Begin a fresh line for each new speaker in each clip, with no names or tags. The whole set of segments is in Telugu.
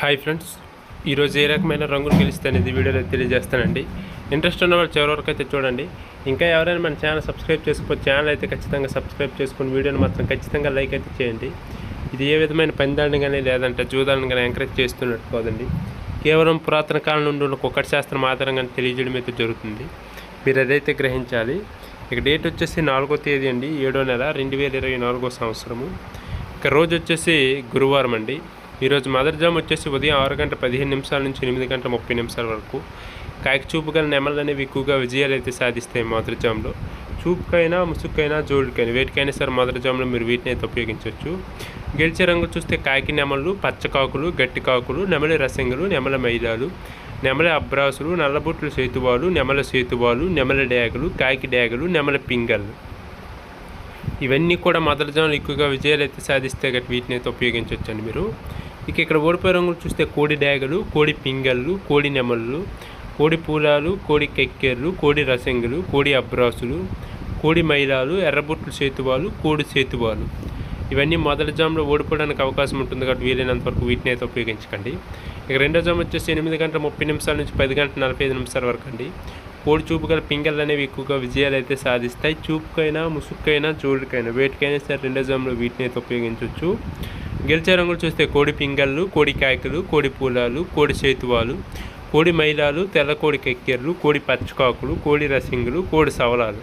Hi friends. ఈరోజు ఏ రకమైన రంగులు గెలిస్తే అనేది వీడియోలో తెలియజేస్తానండి. ఇంట్రెస్ట్ ఉన్న వాళ్ళు చివరి వరకు అయితే చూడండి. ఇంకా ఎవరైనా మన ఛానల్ సబ్స్క్రైబ్ చేసుకోవచ్చు ఛానల్ అయితే ఖచ్చితంగా సబ్స్క్రైబ్ చేసుకుని వీడియోని మాత్రం ఖచ్చితంగా లైక్ అయితే చేయండి. ఇది ఏ విధమైన పందాలను కానీ లేదంటే జూదాలను కానీ ఎంకరేజ్ చేస్తున్నట్టు కాదండి. కేవలం పురాతన కాలం నుండి ఉన్న కుక్కటి శాస్త్రం ఆధారంగా తెలియజేయడం అయితే జరుగుతుంది. మీరు అదైతే గ్రహించాలి ఇక డేట్ వచ్చేసి నాలుగో తేదీ అండి ఏడో నెల రెండు వేల ఇరవై నాలుగో సంవత్సరము. ఇక రోజు వచ్చేసి గురువారం అండి. ఈరోజు మదర్ జామ్ వచ్చేసి ఉదయం ఆరు గంట పదిహేను నిమిషాల నుంచి ఎనిమిది గంటల ముప్పై నిమిషాల వరకు. కాకి చూపు గల నెమలు అనేవి ఎక్కువగా విజయాలు అయితే సాధిస్తాయి మదర్ జామ్లో. చూపుకైనా ముసుక్కైనా జోడుకైనా వేటికైనా సరే మదర్ జామ్లో మీరు వీటిని అయితే ఉపయోగించవచ్చు. గెలిచే రంగు చూస్తే కాకి నెమలు పచ్చకాకులు గట్టి కాకులు నెమలి రసంగులు నెమల మైదాలు నెమల అబ్రాసులు నల్లబొట్లు సేతువాలు నెమల సేతువాలు నెమల డ్యాగులు కాకి డ్యాగులు నెమల పింగళ్ళు ఇవన్నీ కూడా మదర్జామ్లు ఎక్కువగా విజయాలు అయితే సాధిస్తే గట్టి వీటిని అయితే ఉపయోగించవచ్చండి మీరు. ఇక ఇక్కడ ఓడిపోయే రంగులు చూస్తే కోడి డాగలు కోడి పింగళ్ళు కోడి నెమళ్ళు కోడి పూలాలు కోడి కెక్కెర్లు కోడి రసంగులు కోడి అబ్రాసులు కోడి మైలాలు ఎర్రబొట్లు సేతువాలు కోడి సేతువాలు. ఇవన్నీ మొదటి జామ్లో ఓడిపోవడానికి అవకాశం ఉంటుంది కాబట్టి వీలైనంత వరకు వీటిని అయితే ఉపయోగించకండి. ఇక రెండో జామ్ వచ్చేసి ఎనిమిది గంటల ముప్పై నిమిషాల నుంచి పది గంటల నలభై ఐదు నిమిషాల వరకు అండి. కోడి చూపు గల పింగళ్ళు అనేవి ఎక్కువగా విజయాలు అయితే సాధిస్తాయి. చూపుకైనా ముసుక్కైనా జోడుకైనా వేటికైనా సరే రెండో జామ్లో వీటిని అయితే ఉపయోగించవచ్చు. గెలిచే రంగులు చూస్తే కోడి పింగళ్ళు కోడి కాయకులు కోడి పూలాలు కోడి సేతువాలు కోడి మైలాలు తెల్ల కోడి కెక్కెర్లు కోడి పచ్చకాకులు కోడి రసింగులు కోడి సవలాలు.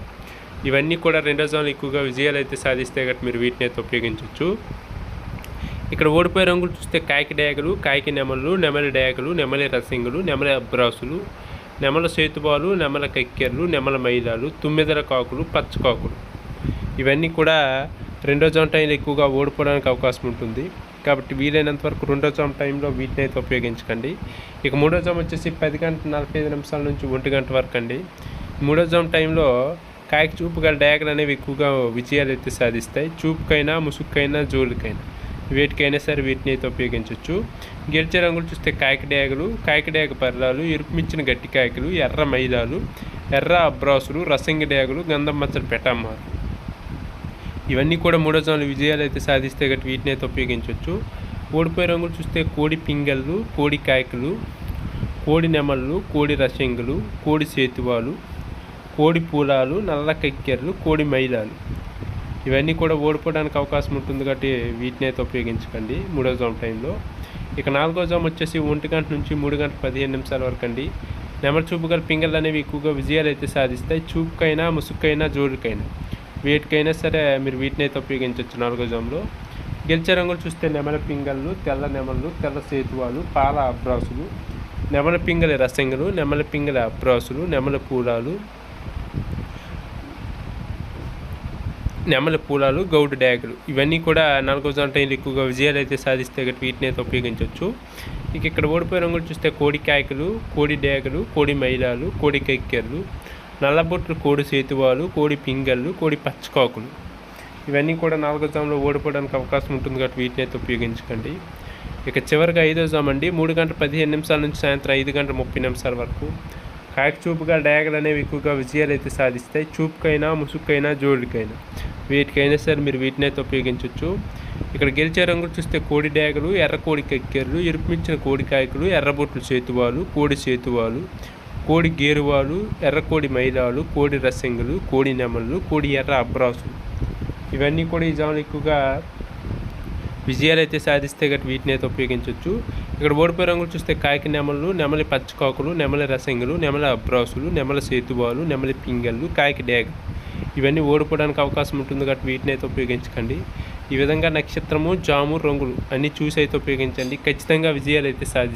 ఇవన్నీ కూడా రెండో జోన్లు ఎక్కువగా విజయాలు అయితే సాధిస్తే గట్టి మీరు వీటిని అయితే ఉపయోగించవచ్చు ఇక్కడ ఓడిపోయే రంగులు చూస్తే కాకి డేగలు కాకి నెమలు నెమలి డేగలు నెమలి రసింగులు నెమలి అబ్రాసులు నెమల సేతుబాలు నెమల కెక్కెర్లు నెమల మైలాలు తుమ్మెదల కాకులు పచ్చకాకులు. ఇవన్నీ కూడా రెండో జామ్ టైంలో ఎక్కువగా ఓడిపోవడానికి అవకాశం ఉంటుంది. కాబట్టి వీలైనంత వరకు రెండో జామ్ టైంలో వీటిని అయితే ఉపయోగించకండి. ఇక మూడో జామ్ వచ్చేసి పది గంట నలభై ఐదు నిమిషాల నుంచి ఒంటి గంట వరకు అండి. మూడో జామ్ టైంలో కాయకు చూపు గల డయాగలు అనేవి ఎక్కువగా విజయాలు అయితే సాధిస్తాయి. చూపుకైనా ముసుగుకైనా జోలుకైనా వేటికైనా సరే వీటిని అయితే ఉపయోగించవచ్చు గెలిచే రంగులు చూస్తే కాయకి డేగలు కాయక డేగ పర్రాలు ఎరుపుమిచ్చిన గట్టి కాయకులు ఎర్ర మైలాలు ఎర్ర అబ్రాసులు రసంగి డేగలు గంధం మచ్చలు పెట్టమ్మారు ఇవన్నీ కూడా మూడో జోన్లు విజయాలు అయితే సాధిస్తే గట్టి వీటిని అయితే ఉపయోగించవచ్చు. ఓడిపోయే రంగులు చూస్తే కోడి పింగళ్ళు కోడి కాయకులు కోడి నెమళ్ళు కోడి రసంగులు కోడి సేతువాలు కోడి పూలాలు నల్ల కక్కెర్లు కోడి మైలాలు. ఇవన్నీ కూడా ఓడిపోవడానికి అవకాశం ఉంటుంది కాబట్టి వీటిని అయితే ఉపయోగించకండి మూడో జామ్ టైంలో. ఇక నాలుగో జామ్ వచ్చేసి ఒంటి గంట నుంచి మూడు గంటల పదిహేను నిమిషాల వరకు అండి. నెమరు చూపు గల పింగళ్ళు అనేవి ఎక్కువగా విజయాలు అయితే సాధిస్తాయి. చూపుకైనా ముసుక్కైనా జోడుకైనా వేటికైనా సరే మీరు వీటిని అయితే ఉపయోగించవచ్చు నాలుగో జామ్లో. గెలిచే రంగులు చూస్తే నెమల పింగళ్ళు తెల్ల నెమళ్ళు తెల్ల సేతువాలు పాల అబ్రాసులు నెమల పింగళ రసంగులు నెమల పింగళ అబ్రాసులు నెమల పూలాలు నెమల పూలాలు గౌడు డ్యాగులు. ఇవన్నీ కూడా నాలుగో టైంలు ఎక్కువగా విజయాలు అయితే సాధిస్తే గట్టి వీటిని అయితే ఉపయోగించవచ్చు ఇక ఇక్కడ ఓడిపోయే రంగులు చూస్తే కోడి కాయకులు కోడి డ్యాగులు కోడి మైలాలు కోడి కెక్కెర్లు నల్లబొట్లు కోడి సేతువాలు కోడి పింగళ్ళు కోడి పచ్చకాకులు. ఇవన్నీ కూడా నాలుగో జామ్లో ఓడిపోవడానికి అవకాశం ఉంటుంది కాబట్టి వీటిని అయితే ఉపయోగించకండి. ఇక చివరిగా ఐదో జామ్ అండి. మూడు గంటల పదిహేను నిమిషాల నుంచి సాయంత్రం ఐదు గంటల ముప్పై నిమిషాల వరకు. కాకచూపుగా డయాగలు అనేవి ఎక్కువగా విజయాలు అయితే సాధిస్తాయి. చూపుకైనా ముసుక్కైనా జోడుకైనా. వీటికైనా సరే మీరు వీటిని అయితే ఉపయోగించవచ్చు ఇక్కడ గెలిచే రంగులు చూస్తే కోడి డ్యాగలు ఎర్ర కోడి కెక్కెర్లు ఎరుపుమించిన కోడి కాయకులు ఎర్రబొట్లు చేతువాలు కోడి చేతువాలు కోడి గేరువాలు ఎర్రకోడి మైలాలు కోడి రసంగులు కోడి నెమళ్ళు కోడి ఎర్ర అబ్రాసులు. ఇవన్నీ కూడా ఈ జాములు ఎక్కువగా విజయాలు అయితే సాధిస్తే గట్టి వీటిని అయితే ఉపయోగించవచ్చు ఇక్కడ ఓడిపోయే రంగులు చూస్తే కాకి నెమలు నెమలి పచ్చకాకులు నెమలి రసంగులు నెమలి అబ్రాసులు నెమల సేతువాలు నెమలి పింగళ్ళు కాకి డేగ. ఇవన్నీ ఓడిపోవడానికి అవకాశం ఉంటుంది కాబట్టి వీటిని అయితే ఉపయోగించకండి. ఈ విధంగా నక్షత్రము జాము రంగులు అన్నీ చూసి అయితే ఉపయోగించండి. ఖచ్చితంగా విజయాలు అయితే సాధిస్తాయి